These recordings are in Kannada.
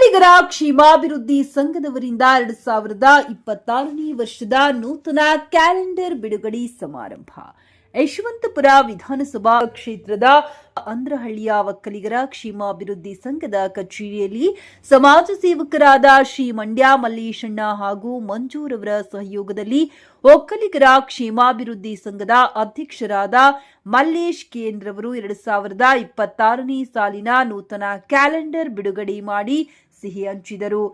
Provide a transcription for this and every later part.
ಒಕ್ಕಲಿಗರ ಕ್ಷೇಮಾಭಿವೃದ್ಧಿ ಸಂಘದವರಿಂದ ಎರಡ್ ಸಾವಿರದ ಇಪ್ಪತ್ತಾರನೇ ವರ್ಷದ ನೂತನ ಕ್ಯಾಲೆಂಡರ್ ಬಿಡುಗಡೆ ಸಮಾರಂಭ. ಯಶವಂತಪುರ ವಿಧಾನಸಭಾ ಕ್ಷೇತ್ರದ ಅಂದ್ರಹಳ್ಳಿಯ ಒಕ್ಕಲಿಗರ ಕ್ಷೇಮಾಭಿವೃದ್ಧಿ ಸಂಘದ ಕಚೇರಿಯಲ್ಲಿ ಸಮಾಜ ಸೇವಕರಾದ ಶ್ರೀ ಮಂಡ್ಯ ಮಲ್ಲೇಶಣ್ಣ ಹಾಗೂ ಮಂಜೂರವರ ಸಹಯೋಗದಲ್ಲಿ ಒಕ್ಕಲಿಗರ ಕ್ಷೇಮಾಭಿವೃದ್ಧಿ ಸಂಘದ ಅಧ್ಯಕ್ಷರಾದ ಮಲ್ಲೇಶ್ ಕೇಂದ್ರವರು ಎರಡು ಸಾವಿರದ ಇಪ್ಪತ್ತಾರನೇ ಸಾಲಿನ ನೂತನ ಕ್ಯಾಲೆಂಡರ್ ಬಿಡುಗಡೆ ಮಾಡಿ ಸಿಹಿ ಹಂಚಿದರು.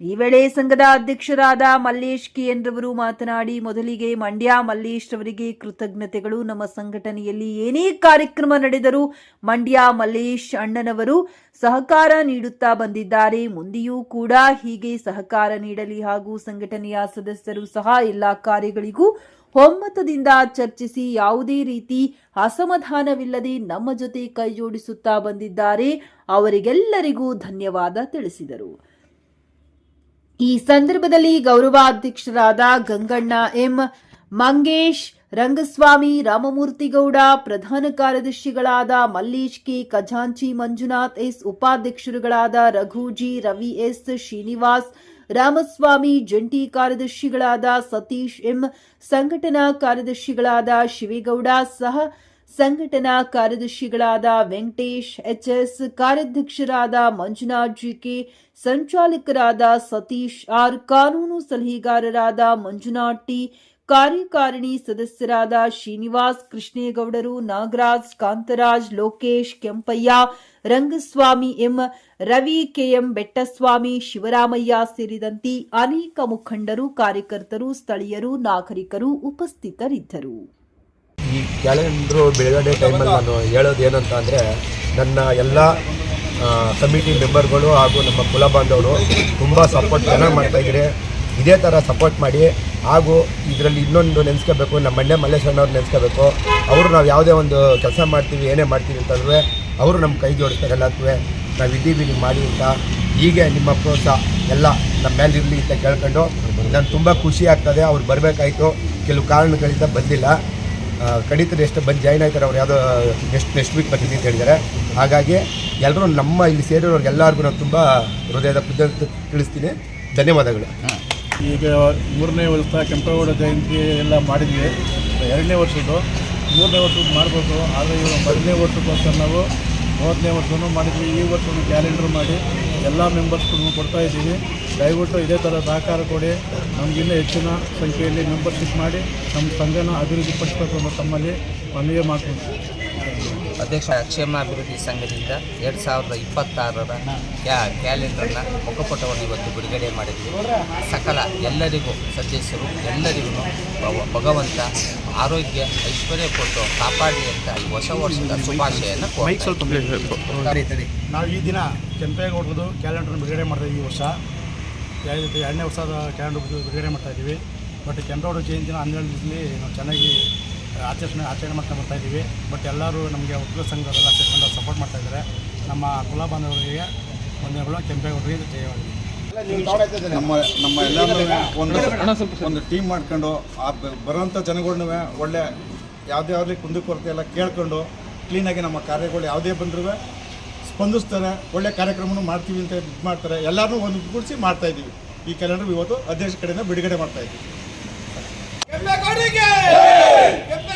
ಈ ವೇಳೆ ಸಂಘದ ಅಧ್ಯಕ್ಷರಾದ ಮಲ್ಲೇಶ್ ರವರು ಮಾತನಾಡಿ, ಮೊದಲಿಗೆ ಮಂಡ್ಯ ಮಲ್ಲೇಶ್ ರವರಿಗೆ ಕೃತಜ್ಞತೆಗಳು. ನಮ್ಮ ಸಂಘಟನೆಯಲ್ಲಿ ಏನೇ ಕಾರ್ಯಕ್ರಮ ನಡೆದರೂ ಮಂಡ್ಯ ಮಲ್ಲೇಶ್ ಅಣ್ಣನವರು ಸಹಕಾರ ನೀಡುತ್ತಾ ಬಂದಿದ್ದಾರೆ. ಮುಂದೆಯೂ ಕೂಡ ಹೀಗೆ ಸಹಕಾರ ನೀಡಲಿ ಹಾಗೂ ಸಂಘಟನೆಯ ಸದಸ್ಯರು ಸಹ ಎಲ್ಲಾ ಕಾರ್ಯಗಳಿಗೂ ಒಮ್ಮತದಿಂದ ಚರ್ಚಿಸಿ ಯಾವುದೇ ರೀತಿ ಅಸಮಾಧಾನವಿಲ್ಲದೆ ನಮ್ಮ ಜೊತೆ ಕೈಜೋಡಿಸುತ್ತಾ ಬಂದಿದ್ದಾರೆ. ಅವರಿಗೆಲ್ಲರಿಗೂ ಧನ್ಯವಾದ ತಿಳಿಸಿದರು. ಈ ಸಂದರ್ಭದಲ್ಲಿ ಗೌರವಾಧ್ಯಕ್ಷರಾದ ಗಂಗಣ್ಣ ಎಂ. ಮಂಗೇಶ್, ರಂಗಸ್ವಾಮಿ, ರಾಮಮೂರ್ತಿಗೌಡ, ಪ್ರಧಾನ ಕಾರ್ಯದರ್ಶಿಗಳಾದ ಮಲ್ಲೇಶ್ ಕೆ. ಖಜಾಂಚಿ, ಮಂಜುನಾಥ್ ಎಸ್. ಉಪಾಧ್ಯಕ್ಷರುಗಳಾದ ರಘುಜಿ, ರವಿ ಎಸ್. ಶ್ರೀನಿವಾಸ್, ರಾಮಸ್ವಾಮಿ, ಜಂಟಿ ಕಾರ್ಯದರ್ಶಿಗಳಾದ ಸತೀಶ್ ಎಂ. ಸಂಘಟನಾ ಕಾರ್ಯದರ್ಶಿಗಳಾದ ಶಿವೇಗೌಡ ಸಹ ಸಂಘಟನಾ ಕಾರ್ಯದರ್ಶಿಗಳಾದ ವೆಂಕಟೇಶ್, ಎಚ್ಎಸ್ ಕಾರ್ಯಾಧ್ಯಕ್ಷರಾದ ಮಂಜುನಾಥ್ ಜಿಕೆ, ಸಂಚಾಲಕರಾದ ಸತೀಶ್ ಆರ್, ಕಾನೂನು ಸಲಹೆಗಾರರಾದ ಮಂಜುನಾಥ್ ಟಿ, ಕಾರ್ಯಕಾರಿಣಿ ಸದಸ್ಯರಾದ ಶ್ರೀನಿವಾಸ್ ಕೃಷ್ಣೇಗೌಡರು, ನಾಗರಾಜ್ ಕಾಂತರಾಜ್, ಲೋಕೇಶ್ ಕೆಂಪಯ್ಯ, ರಂಗಸ್ವಾಮಿ ಎಂ, ರವಿ ಕೆಎಂ ಬೆಟ್ಟಸ್ವಾಮಿ, ಶಿವರಾಮಯ್ಯ ಸೇರಿದಂತೆ ಅನೇಕ ಮುಖಂಡರು, ಕಾರ್ಯಕರ್ತರು, ಸ್ಥಳೀಯರು, ನಾಗರಿಕರು ಉಪಸ್ಥಿತರಿದ್ದರು. ಈ ಕ್ಯಾಲೆಂಡ್ರು ಬಿಡುಗಡೆ ಟೈಮಲ್ಲಿ ನಾನು ಹೇಳೋದು ಏನಂತ ಅಂದರೆ, ನನ್ನ ಎಲ್ಲ ಕಮಿಟಿ ಮೆಂಬರ್ಗಳು ಹಾಗೂ ನಮ್ಮ ಕುಲ ಬಾಂಧವರು ತುಂಬ ಸಪೋರ್ಟ್ ಚೆನ್ನಾಗಿ ಮಾಡ್ತಾಯಿದ್ದೀರಿ ಇದೇ ಥರ ಸಪೋರ್ಟ್ ಮಾಡಿ ಹಾಗೂ ಇದರಲ್ಲಿ ಇನ್ನೊಂದು ನೆನೆಸ್ಕೋಬೇಕು, ನಮ್ಮ ಮಂಡ್ಯ ಮಲ್ಲೇಶ್ವರನವ್ರು ನೆನೆಸ್ಕೋಬೇಕು. ಅವರು ನಾವು ಯಾವುದೇ ಒಂದು ಕೆಲಸ ಮಾಡ್ತೀವಿ, ಏನೇ ಮಾಡ್ತೀವಿ ಅಂತಂದ್ರೆ ಅವರು ನಮ್ಮ ಕೈ ಜೋಡಿಸ್ತಾರೆ ಎಲ್ಲಕ್ಕೂ ನಾವು ಇದ್ದೀವಿ ನೀವು ಮಾಡಿ ಅಂತ ಹೀಗೆ ನಿಮ್ಮ ಪ್ರೋತ್ಸಾಹ ಎಲ್ಲ ನಮ್ಮ ಮೇಲಿರಲಿ ಅಂತ ಕೇಳ್ಕೊಂಡು ನಾನು ತುಂಬ ಖುಷಿ ಆಗ್ತದೆ. ಅವ್ರು ಬರಬೇಕಾಯಿತು. ಕೆಲವು ಕಾರಣಗಳಿಂದ ಬಂದಿಲ್ಲ. ಕಡಿತರು ಎಷ್ಟು ಬಂದು ಜಾಯ್ನ್ ಆಯ್ತಾರೆ ಅವ್ರು. ಯಾವುದೋ ನೆಕ್ಸ್ಟ್ ನೆಕ್ಸ್ಟ್ ವೀಕ್ ಬರ್ತೀನಿ ಅಂತ ಹೇಳಿದ್ದಾರೆ. ಹಾಗಾಗಿ ಎಲ್ಲರೂ ನಮ್ಮ ಇಲ್ಲಿ ಸೇರಿರೋರ್ಗೆಲ್ಲರಿಗೂ ನಾನು ತುಂಬ ಹೃದಯದ ಅಂತ ತಿಳಿಸ್ತೀನಿ. ಧನ್ಯವಾದಗಳು. ಈಗ ಮೂರನೇ ವರ್ಷ ಕೆಂಪೇಗೌಡ ಜಯಂತಿ ಎಲ್ಲ ಮಾಡಿದ್ವಿ. ಎರಡನೇ ವರ್ಷದ್ದು. ಮೂರನೇ ವರ್ಷದ್ದು ಮಾಡಬೇಕು ಆದರೆ ಇವಾಗ ಮೊದಲನೇ ವರ್ಷಕ್ಕೋಸ್ಕರ ನಾವು ಮೂವತ್ತನೇ ವರ್ಷವೂ ಮಾಡಿದ್ವಿ, ಈ ವರ್ಷವೂ ಕ್ಯಾಲೆಂಡರ್ ಮಾಡಿ ಎಲ್ಲ ಮೆಂಬರ್ಸ್ಗೂ ಕೊಡ್ತಾ ಇದ್ದೀವಿ. ದಯವಿಟ್ಟು ಇದೇ ಥರ ಸಹಕಾರ ಕೊಡಿ. ನಮಗಿನ್ನೂ ಹೆಚ್ಚಿನ ಸಂಖ್ಯೆಯಲ್ಲಿ ಮೆಂಬರ್ಶಿಪ್ ಮಾಡಿ ನಮ್ಮ ಸಂಘನ ಅಭಿವೃದ್ಧಿಪಡಿಸಬೇಕು ಅನ್ನೋ ತಮ್ಮಲ್ಲಿ ಮನವಿ ಮಾಡ್ತೀನಿ ಅಧ್ಯಕ್ಷ ಕ್ಷೇಮಾಭಿವೃದ್ಧಿ ಸಂಘದಿಂದ ಎರಡು ಸಾವಿರದ ಇಪ್ಪತ್ತಾರರ ಕ್ಯಾ ಕ್ಯಾಲೆಂಡರ್ನ ಮುಖಪುಟವನ್ನು ಇವತ್ತು ಬಿಡುಗಡೆ ಮಾಡಿದ್ವಿ. ಸಕಲ ಎಲ್ಲರಿಗೂ ಸದಸ್ಯರು ಎಲ್ಲರಿಗೂ ಭವ- ಭಗವಂತ ಆರೋಗ್ಯ ಐಶ್ವರ್ಯ ಕೊಟ್ಟು ಕಾಪಾಡಿ ಅಂತ ಈ ಹೊಸ ವರ್ಷದ ಶುಭಾಶಯನ ಕೋರ್ತಾ ನಾವು ಈ ದಿನ ಕೆಂಪೇಗೌಡರದು ಕ್ಯಾಲೆಂಡರ್ ಬಿಡುಗಡೆ ಮಾಡ್ತಾ ಈ ವರ್ಷ. ಎರಡು- ಎರಡನೇ ವರ್ಷದ ಕ್ಯಾಲೆಂಡರ್ ಬಿಡುಗಡೆ ಮಾಡ್ತಾ ಇದ್ದೀವಿ. ಬಟ್ ಕೆಂಪೇಗೌಡ ಜಯಂತಿನ ದಿನದಲ್ಲಿ ನಾವು ಚೆನ್ನಾಗಿ ಆಚರಣೆ ಆಚರಣೆ ಮಾಡ್ತಾ ಬರ್ತಾ ಇದ್ದೀವಿ. ಬಟ್ ಎಲ್ಲರೂ ನಮಗೆ ಒಕ್ಕಲ ಸಂಘದವರೆಲ್ಲ ಸೇರ್ಕೊಂಡು ಸಪೋರ್ಟ್ ಮಾಡ್ತಾ ಇದ್ದಾರೆ. ನಮ್ಮ ಕುಲ ಬಾಂಧವರಿಗೆ ವಂದನೆಗಳು ಕೆಂಪೇಗೌಡರಿಗೆ ಜಯವಾಗಲಿ. ನಮ್ಮ ನಮ್ಮ ಎಲ್ಲರೂ ಒಂದು ಒಂದು ಟೀಮ್ ಮಾಡ್ಕೊಂಡು, ಆ ಬರೋಂಥ ಜನಗಳ್ನೂ ಒಳ್ಳೆ ಯಾವುದೇ ಆಗಲಿ ಕುಂದುಕೊರತೆ ಎಲ್ಲ ಕೇಳ್ಕೊಂಡು ಕ್ಲೀನಾಗಿ ನಮ್ಮ ಕಾರ್ಯಗಳು ಯಾವುದೇ ಬಂದರೂ ಸ್ಪಂದಿಸ್ತಾರೆ, ಒಳ್ಳೆ ಕಾರ್ಯಕ್ರಮನೂ ಮಾಡ್ತೀವಿ ಅಂತ ಇದು ಮಾಡ್ತಾರೆ. ಎಲ್ಲರೂ ಒಂದು ಮಾಡ್ತಾ ಇದ್ದೀವಿ. ಈ ಕ್ಯಾಲೆಂಡರ್ ಇವತ್ತು ಅಧ್ಯಕ್ಷ ಕಡೆಯಿಂದ ಬಿಡುಗಡೆ ಮಾಡ್ತಾ ಇದ್ದೀವಿ